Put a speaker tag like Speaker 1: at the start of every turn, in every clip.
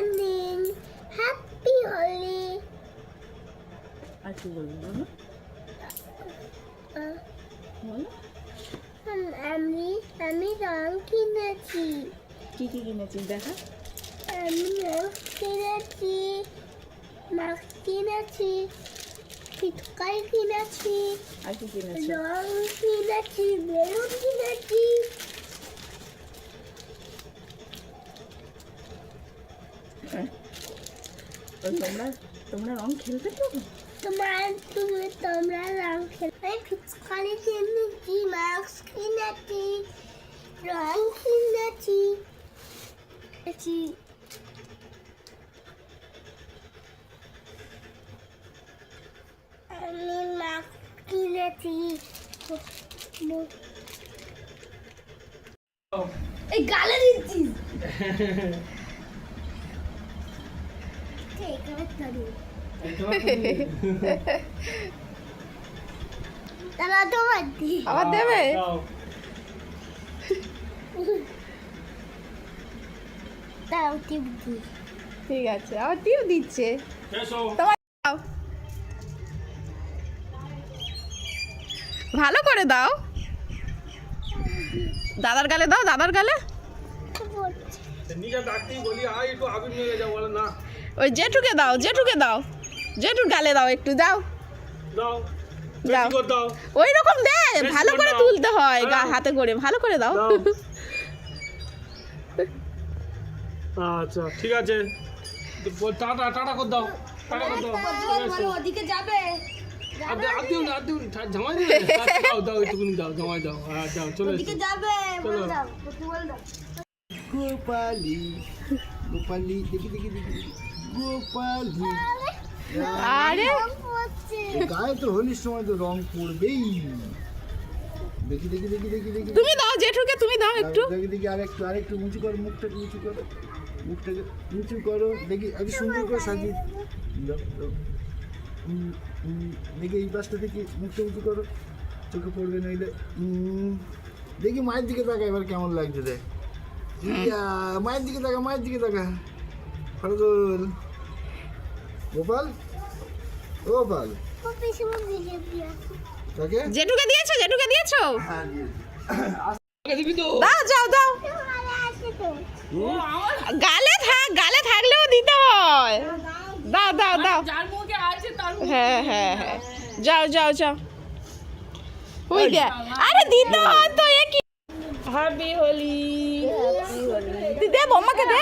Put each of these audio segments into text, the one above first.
Speaker 1: Morning happy Holi
Speaker 2: আর কি বলব বলো? বলো।
Speaker 1: আমি আমি রং কিনেছি।
Speaker 2: কি কি কিনেছিস দেখা?
Speaker 1: আমি রং কিনেছি মাস্ক কিনেছি পিচকারি কিনেছি
Speaker 2: আর কি কিনেছিস
Speaker 1: রং কিনেছি বেলুন কিনেছি।
Speaker 2: ওই তোমরা তোমরা রং খেলতে তো
Speaker 1: তোমার তুমি তোমরা রং খেলে পিচকারি কিনেছি মাস্ক কিনেছি রং কিনেছি। কিনেছি আমি মাস্ক কিনেছি। এই গালে দিচ্ছিস ঠিক আছে তারা তো বাদি
Speaker 2: আবার দেবে ঠিক আছে আবার টিপ দিচ্ছে তোমার ভালো করে দাও দাদার গালে দাও দাদার গালে ওই জেঠুকে দাও জেঠুকে দাও। জেঠুর গালে দাও একটু দাও।
Speaker 3: দাও।
Speaker 2: ওই রকম দে ভালো
Speaker 3: করে
Speaker 2: তুলতে হয় গা হাতে করে ভালো করে দাও।
Speaker 3: আচ্ছা ঠিক আছে। টাটা টাটা করে দাও টাটা করে দাও।
Speaker 1: ওদিকে যাবে।
Speaker 3: দিও দিও না ঠা- জামাই দিও দাও দাও একটুকুনি দাও জামাই দাও। হ্যাঁ দাও চলে
Speaker 1: যাবে
Speaker 3: চলো।
Speaker 4: গোপালি গোপালি দেখি দেখি দেখি। গোপালি
Speaker 2: আরে!
Speaker 4: গায়ে তো হোলির সময় তো রং পড়বেই। দেখি দেখি দেখি দেখি দেখি
Speaker 2: তুমি দাও জেঠুকে তুমি দাও একটু।
Speaker 4: দেখি দেখি আর একটু আর একটু উঁচু করো মুখটাকে উঁচু করো মুখটাকে উঁচু করো। দেখি একটু সুন্দর করে সাজিয়ে দেখি এই পাশটা দেখি মুখটা উঁচু করো। চোখে পড়বে নইলে দেখি মায়ের দিকে তাকা এবার কেমন লাগছে দেখ। মায়ের দিকে তাকা মায়ের দিকে তাকা ফরদুল গোপাল গোপাল
Speaker 2: জেঠুকে দিয়েছ জেঠুকে দিয়েছ
Speaker 4: হ্যাঁ দিয়েছি।
Speaker 3: দিবি তো
Speaker 2: দাও যাও দাও গালে থাক গালে থাকলেও দিতে হয় দাও দাও দাও হ্যাঁ হ্যাঁ হ্যাঁ যাও যাও যাও ওই দে আরে দিতে হয় তো এ কি হ্যাপি হোলি তুই দে বম্মাকে দে।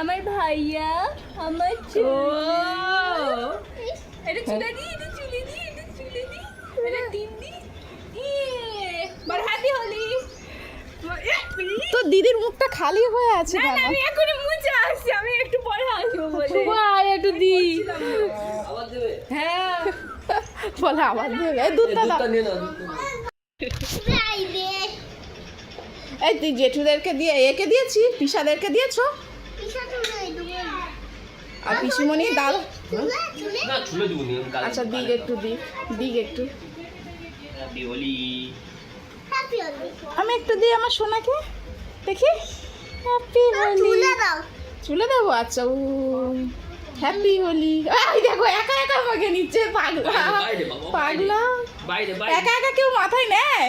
Speaker 5: আমার ভাইয়া আমার চুলে এটা চুলে দি এটা টিন দি বল হ্যাপি হোলি
Speaker 2: তোর দিদির মুখটা খালি হয়ে আছে
Speaker 5: না আমি এখনই মুছে আসছি আমি একটু পরে আসব বলে।
Speaker 2: একটু দি।
Speaker 5: হ্যাঁ।
Speaker 2: বলে আবার দেবে এই দুধটা দাও। এই তুই জেঠুদেরকে দিয়ে একে দিয়েছি? পিসাদেরকে দিয়েছ? আর পিসিমণি
Speaker 3: নি
Speaker 2: আচ্ছা দিক একটু দিক। দিক একটু।
Speaker 3: হ্যাপি হোলি
Speaker 2: আমি একটু দিই আমার সোনাকে? দেখি? হ্যাপি হোলি চুলে দেবো? আচ্ছা ও হ্যাপি হোলি এই দেখো একা একা আমাকে নিচ্ছে পাগলা। পাগলা। একা একা কেউ মাথায় নেয়?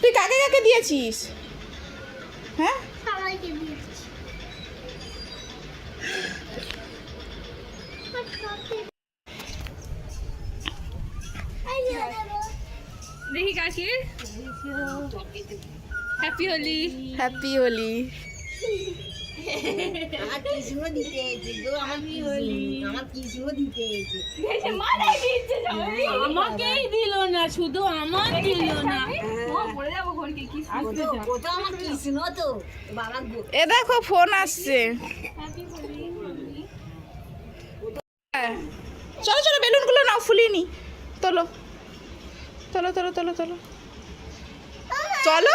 Speaker 2: তুই কাকে কাকে দিয়েছিস? হ্যাঁ?
Speaker 5: দেখি কাকি। হ্যাপি হোলি
Speaker 2: হ্যাপি হোলি
Speaker 5: আমাকেই দিল না শুধু আমার দিল না।
Speaker 2: এ দেখো ফোন আসছে। হ্যাঁ। চলো চলো বেলুনগুলো নাও ফুলিনি তোলো। তোলো তোলো তোলো তোলো। চলো।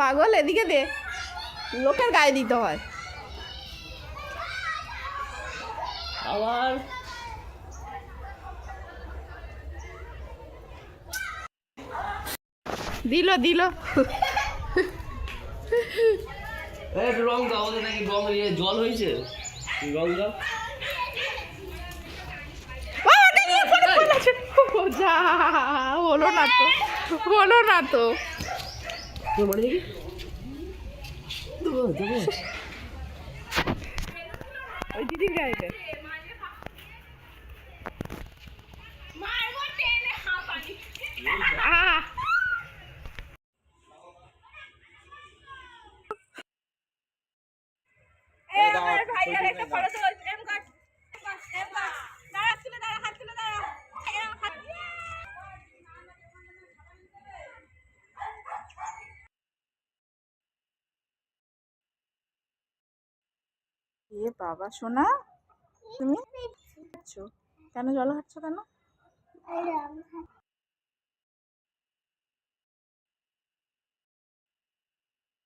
Speaker 2: পাগল এদিকে দে। লোকের গায়ে দিতে হয়।
Speaker 3: আবার।
Speaker 2: দিল দিল।
Speaker 6: রং দাও আমাদের নাকি রং জল হয়েছে। রং দাও।
Speaker 2: হলো না তো। হলো না তো।
Speaker 6: তোর মানে দেখি? দেবো দেবো।
Speaker 2: ওই দিদির গাড়িতে। এ বাবা সোনা তুমি কেন জল খাচ্ছ কেন।